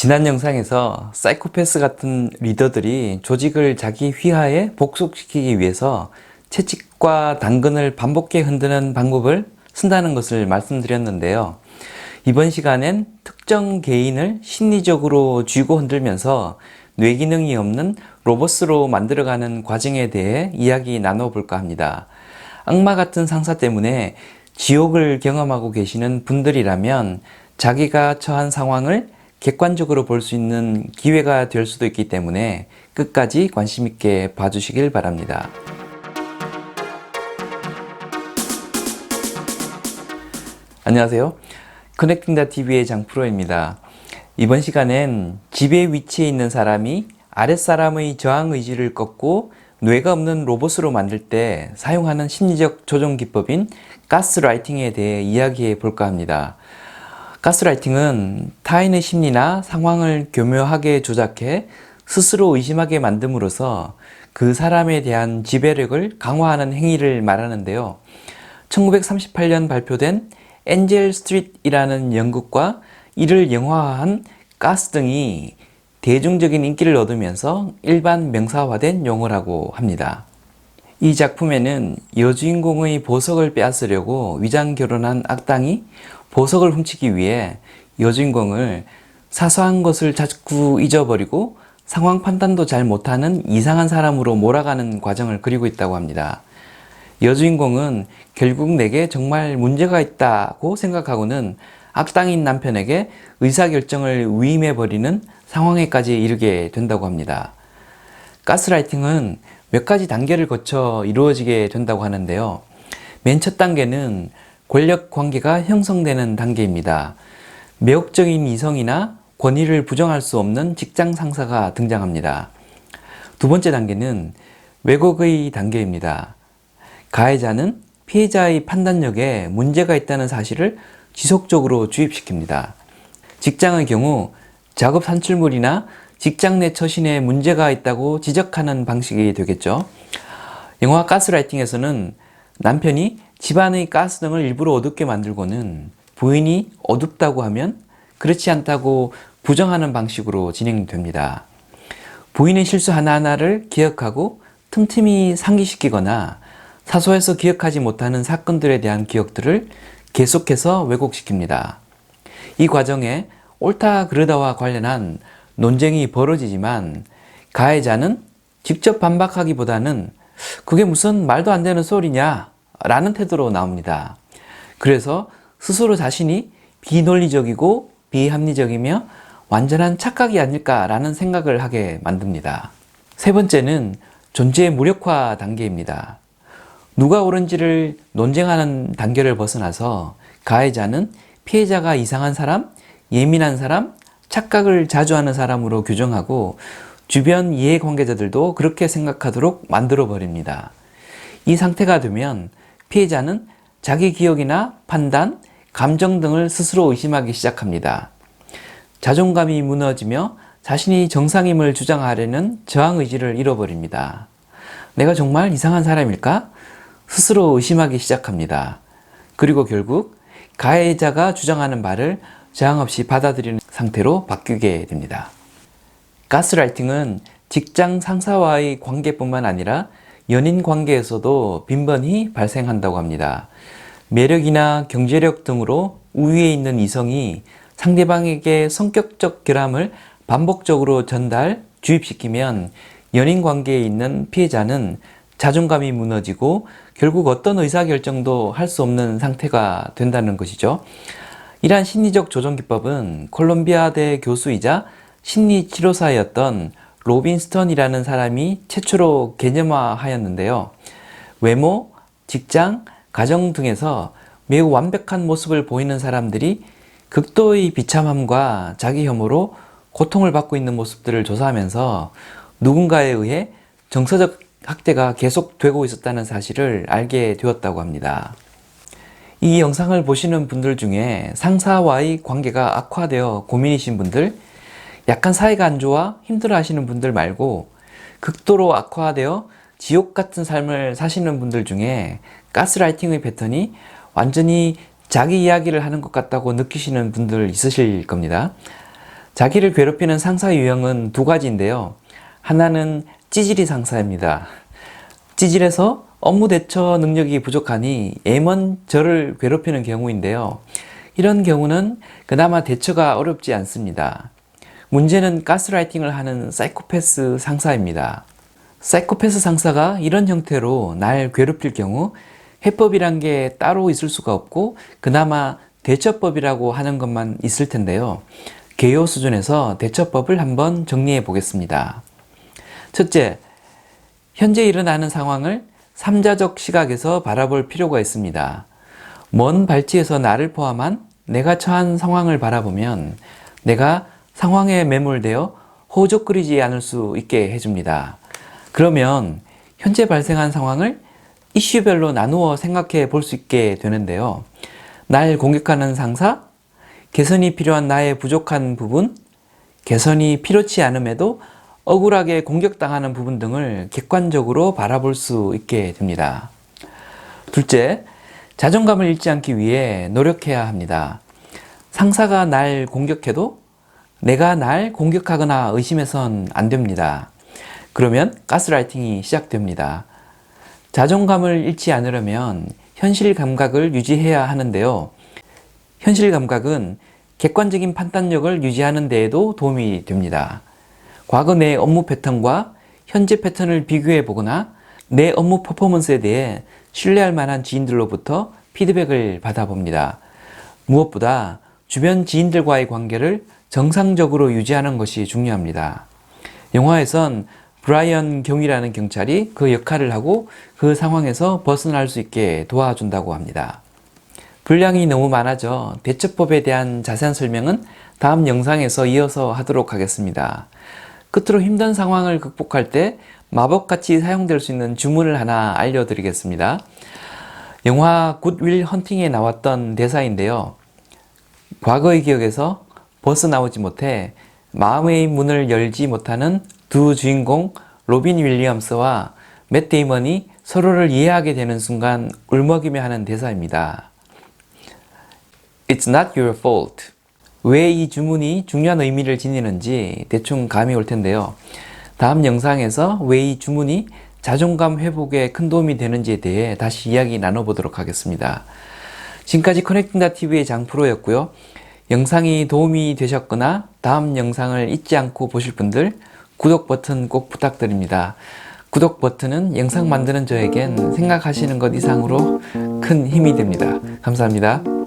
지난 영상에서 사이코패스 같은 리더들이 조직을 자기 휘하에 복속시키기 위해서 채찍과 당근을 반복해 흔드는 방법을 쓴다는 것을 말씀드렸는데요. 이번 시간엔 특정 개인을 심리적으로 쥐고 흔들면서 뇌기능이 없는 로봇으로 만들어가는 과정에 대해 이야기 나눠볼까 합니다. 악마 같은 상사 때문에 지옥을 경험하고 계시는 분들이라면 자기가 처한 상황을 객관적으로 볼 수 있는 기회가 될 수도 있기 때문에 끝까지 관심 있게 봐주시길 바랍니다. 안녕하세요. 커넥팅 다 TV의 장프로입니다. 이번 시간엔 지배 위치에 있는 사람이 아랫사람의 저항 의지를 꺾고 뇌가 없는 로봇으로 만들 때 사용하는 심리적 조종 기법인 가스라이팅에 대해 이야기해 볼까 합니다. 가스라이팅은 타인의 심리나 상황을 교묘하게 조작해 스스로 의심하게 만듦으로써 그 사람에 대한 지배력을 강화하는 행위를 말하는데요. 1938년 발표된 엔젤 스트릿이라는 연극과 이를 영화화한 가스 등이 대중적인 인기를 얻으면서 일반 명사화된 용어라고 합니다. 이 작품에는 여주인공의 보석을 빼앗으려고 위장 결혼한 악당이 보석을 훔치기 위해 여주인공을 사소한 것을 자꾸 잊어버리고 상황 판단도 잘 못하는 이상한 사람으로 몰아가는 과정을 그리고 있다고 합니다. 여주인공은 결국 내게 정말 문제가 있다고 생각하고는 악당인 남편에게 의사결정을 위임해버리는 상황에까지 이르게 된다고 합니다. 가스라이팅은 몇 가지 단계를 거쳐 이루어지게 된다고 하는데요. 맨 첫 단계는 권력 관계가 형성되는 단계입니다. 매혹적인 이성이나 권위를 부정할 수 없는 직장 상사가 등장합니다. 두 번째 단계는 왜곡의 단계입니다. 가해자는 피해자의 판단력에 문제가 있다는 사실을 지속적으로 주입시킵니다. 직장의 경우 작업 산출물이나 직장 내 처신에 문제가 있다고 지적하는 방식이 되겠죠. 영화 가스라이팅에서는 남편이 집안의 가스 등을 일부러 어둡게 만들고는 부인이 어둡다고 하면 그렇지 않다고 부정하는 방식으로 진행됩니다. 부인의 실수 하나하나를 기억하고 틈틈이 상기시키거나 사소해서 기억하지 못하는 사건들에 대한 기억들을 계속해서 왜곡시킵니다. 이 과정에 옳다 그르다와 관련한 논쟁이 벌어지지만 가해자는 직접 반박하기보다는 그게 무슨 말도 안 되는 소리냐 라는 태도로 나옵니다. 그래서 스스로 자신이 비논리적이고 비합리적이며 완전한 착각이 아닐까라는 생각을 하게 만듭니다. 세 번째는 존재의 무력화 단계입니다. 누가 옳은지를 논쟁하는 단계를 벗어나서 가해자는 피해자가 이상한 사람, 예민한 사람, 착각을 자주 하는 사람으로 규정하고 주변 이해관계자들도 그렇게 생각하도록 만들어 버립니다. 이 상태가 되면 피해자는 자기 기억이나 판단, 감정 등을 스스로 의심하기 시작합니다. 자존감이 무너지며 자신이 정상임을 주장하려는 저항 의지를 잃어버립니다. 내가 정말 이상한 사람일까? 스스로 의심하기 시작합니다. 그리고 결국 가해자가 주장하는 말을 저항 없이 받아들이는 상태로 바뀌게 됩니다. 가스라이팅은 직장 상사와의 관계뿐만 아니라 연인 관계에서도 빈번히 발생한다고 합니다. 매력이나 경제력 등으로 우위에 있는 이성이 상대방에게 성격적 결함을 반복적으로 전달, 주입시키면 연인 관계에 있는 피해자는 자존감이 무너지고 결국 어떤 의사결정도 할 수 없는 상태가 된다는 것이죠. 이러한 심리적 조정 기법은 콜롬비아대 교수이자 심리치료사였던 로빈스턴이라는 사람이 최초로 개념화하였는데요. 외모, 직장, 가정 등에서 매우 완벽한 모습을 보이는 사람들이 극도의 비참함과 자기 혐오로 고통을 받고 있는 모습들을 조사하면서 누군가에 의해 정서적 학대가 계속되고 있었다는 사실을 알게 되었다고 합니다. 이 영상을 보시는 분들 중에 상사와의 관계가 악화되어 고민이신 분들, 약간 사이가 안 좋아 힘들어 하시는 분들 말고 극도로 악화되어 지옥 같은 삶을 사시는 분들 중에 가스라이팅의 패턴이 완전히 자기 이야기를 하는 것 같다고 느끼시는 분들 있으실 겁니다. 자기를 괴롭히는 상사 유형은 두 가지인데요. 하나는 찌질이 상사입니다. 찌질해서 업무 대처 능력이 부족하니 애먼 저를 괴롭히는 경우인데요. 이런 경우는 그나마 대처가 어렵지 않습니다. 문제는 가스라이팅을 하는 사이코패스 상사입니다. 사이코패스 상사가 이런 형태로 날 괴롭힐 경우 해법이란 게 따로 있을 수가 없고 그나마 대처법이라고 하는 것만 있을 텐데요. 개요 수준에서 대처법을 한번 정리해 보겠습니다. 첫째, 현재 일어나는 상황을 삼자적 시각에서 바라볼 필요가 있습니다. 먼 발치에서 나를 포함한 내가 처한 상황을 바라보면 내가 상황에 매몰되어 호적거리지 않을 수 있게 해줍니다. 그러면 현재 발생한 상황을 이슈별로 나누어 생각해 볼 수 있게 되는데요. 날 공격하는 상사, 개선이 필요한 나의 부족한 부분, 개선이 필요치 않음에도 억울하게 공격당하는 부분 등을 객관적으로 바라볼 수 있게 됩니다. 둘째, 자존감을 잃지 않기 위해 노력해야 합니다. 상사가 날 공격해도 내가 날 공격하거나 의심해선 안 됩니다. 그러면 가스라이팅이 시작됩니다. 자존감을 잃지 않으려면 현실 감각을 유지해야 하는데요. 현실 감각은 객관적인 판단력을 유지하는 데에도 도움이 됩니다. 과거 내 업무 패턴과 현재 패턴을 비교해 보거나 내 업무 퍼포먼스에 대해 신뢰할 만한 지인들로부터 피드백을 받아봅니다. 무엇보다 주변 지인들과의 관계를 정상적으로 유지하는 것이 중요합니다. 영화에선 브라이언 경이라는 경찰이 그 역할을 하고 그 상황에서 벗어날 수 있게 도와준다고 합니다. 분량이 너무 많아져 대처법에 대한 자세한 설명은 다음 영상에서 이어서 하도록 하겠습니다. 끝으로 힘든 상황을 극복할 때 마법같이 사용될 수 있는 주문을 하나 알려드리겠습니다. 영화 굿윌 헌팅에 나왔던 대사인데요. 과거의 기억에서 벗어 나오지 못해 마음의 문을 열지 못하는 두 주인공 로빈 윌리엄스와 맷 데이먼이 서로를 이해하게 되는 순간 울먹이며 하는 대사입니다. It's not your fault. 왜 이 주문이 중요한 의미를 지니는지 대충 감이 올 텐데요. 다음 영상에서 왜 이 주문이 자존감 회복에 큰 도움이 되는지에 대해 다시 이야기 나눠보도록 하겠습니다. 지금까지 커넥팅다 TV의 장프로였고요. 영상이 도움이 되셨거나 다음 영상을 잊지 않고 보실 분들 구독 버튼 꼭 부탁드립니다. 구독 버튼은 영상 만드는 저에겐 생각하시는 것 이상으로 큰 힘이 됩니다. 감사합니다.